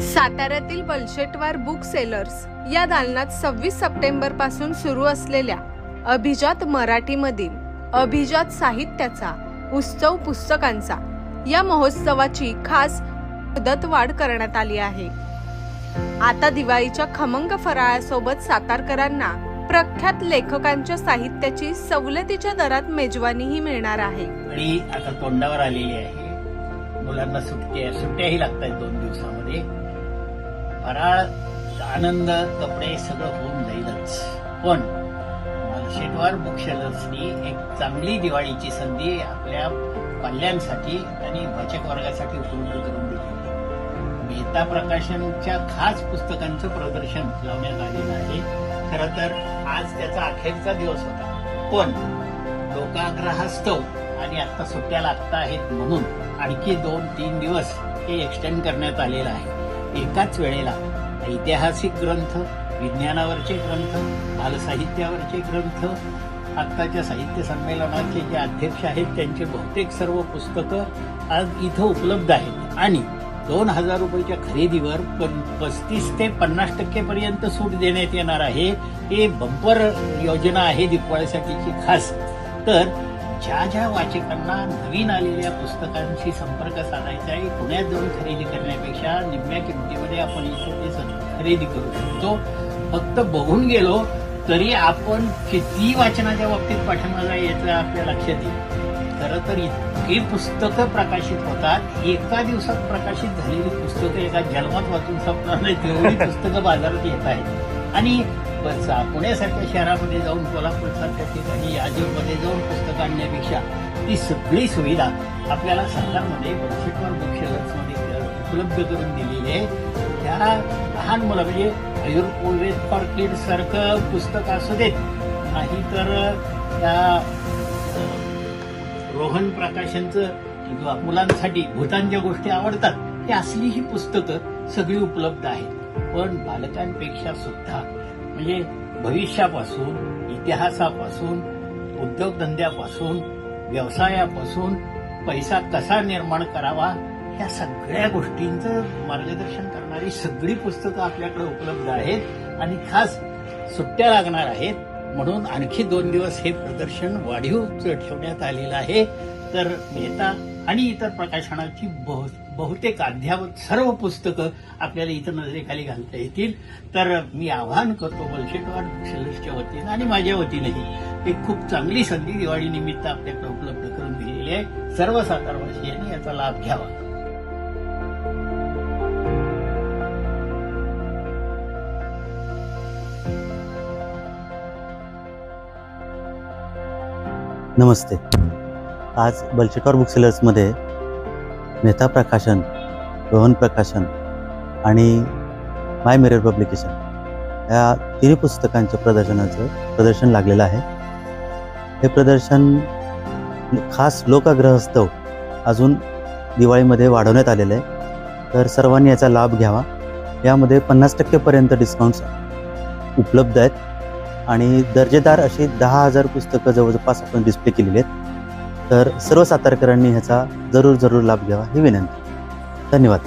साताऱ्यातील बलशेटवार book sellers या दालनात सव्वीस सप्टेंबरपासून सुरू असलेल्या अभिजात मराठीमधील अभिजात साहित्याचा उत्सव पुस्तकांचा या महोत्सवाची खास मुदतवाढ करण्यात आली आहे. आता दिवाळीच्या खमंग फराळासोबत सातारकरांना प्रख्यात लेखकांच्या साहित्याची सवलतीच्या दरात मेजवानीही मिळणार आहे. आणि आता तोंडावर आलेली आहे. मुलांना सुट्टी सुट्ट्याही लागत आहेत दोन दिवसामध्ये. फराळ आनंद कपडे सगळं होऊन जाईलच. पण शेटवार बुकशेलर्सनी एक चांगली दिवाळीची संधी आपल्या पाल्यांसाठी आणि वाचक वर्गासाठी उपलब्ध करून दिली. मेहता प्रकाशनच्या खास पुस्तकांचं प्रदर्शन लावण्यात आलेलं आहे. खरं तर आज त्याचा अखेरचा दिवस होता. पण लोकाग्रहास्तव आणि आता सुट्ट्या लागत आहेत म्हणून आणखी दोन तीन दिवस हे एक्सटेंड करण्यात आलेलं आहे. एकाच वेळेला ऐतिहासिक ग्रंथ विज्ञानावरचे ग्रंथ बालसाहित्यावरचे ग्रंथ आत्ताच्या साहित्य संमेलनाचे जे अध्यक्ष आहेत त्यांचे बहुतेक सर्व पुस्तकं आज इथं उपलब्ध आहेत. आणि दोन हजार रुपयाच्या खरेदीवर पण पस्तीस ते पन्नास टक्केपर्यंत सूट देण्यात येणार आहे. हे बंपर योजना आहे दिवाळीसाठीची खास. तर ज्या ज्या वाचकांना नवीन आलेल्या पुस्तकांशी संपर्क साधायचा आहे पुण्यात जाऊन खरेदी करण्यापेक्षा निम्म्या किमतीमध्ये आपण इथे ते खरेदी करू शकतो. फक्त बघून गेलो तरी आपण किती वाचनाच्या बाबतीत पाठिंबा याचं आपल्या लक्षात येईल. खरं तर इतकी पुस्तकं प्रकाशित होतात एका दिवसात प्रकाशित झालेली पुस्तकं एका जन्मात वाचून संपणार नाही तेवढी पुस्तकं बाजारात येत आहेत. आणि पुण्यासारख्या शहरामध्ये जाऊन कोल्हापूरसारख्या ठिकाणी याजूरमध्ये जाऊन पुस्तकं आणण्यापेक्षा ती सगळी सुविधा आपल्याला सरकारमध्ये वर्षभर बुकशेल्समध्ये उपलब्ध करून दिलेली आहे. त्या लहान मुलं म्हणजे आयुर्वेद फॉर किड सारखं पुस्तक असू देत नाही तर त्या रोहन प्रकाशनचं मुलांसाठी भूतांच्या गोष्टी आवडतात ही असली ही पुस्तकं सगळी उपलब्ध आहेत. पण बालकांपेक्षा सुद्धा म्हणजे भविष्यापासून इतिहासापासून उद्योगधंद्यापासून व्यवसायापासून पैसा कसा निर्माण करावा ह्या सगळ्या गोष्टींचं मार्गदर्शन करणारी सगळी पुस्तकं आपल्याकडे उपलब्ध आहेत. आणि खास सुट्ट्या लागणार आहेत म्हणून आणखी दोन दिवस हे प्रदर्शन वाढीव ठेवण्यात आलेलं आहे. तर मेहता आणि इतर प्रकाशनाची बहु बहुतेक अध्यावत सर्व पुस्तकं आपल्याला इथं नजरेखाली घालता येतील. तर मी आवाहन करतो बलशेटवाड सेलर्सच्या वतीनं आणि माझ्या वतीनंही एक खूप चांगली संधी दिवाळी निमित्त आपल्याकडे उपलब्ध करून दिलेली आहे. सर्व सातारवासियांनी याचा लाभ घ्यावा. नमस्ते. आज बलशेटवार बुक सेलर्समध्ये मेहता प्रकाशन रोहन प्रकाशन आणि माय मिरर पब्लिकेशन या तिन्ही पुस्तकांच्या प्रदर्शनाचं प्रदर्शन लागलेलं आहे. हे प्रदर्शन खास लोकाग्रहस्तव अजून दिवाळीमध्ये वाढवण्यात आलेलं आहे. तर सर्वांनी याचा लाभ घ्यावा. यामध्ये पन्नास टक्केपर्यंत डिस्काउंट्स उपलब्ध आहेत. आणि दर्जेदार अशी दहा हजार पुस्तकं जवळपास आपण डिस्प्ले केलेली आहेत. तर सर्व सातारकरांनी ह्याचा जरूर जरूर लाभ घ्यावा ही विनंती. धन्यवाद.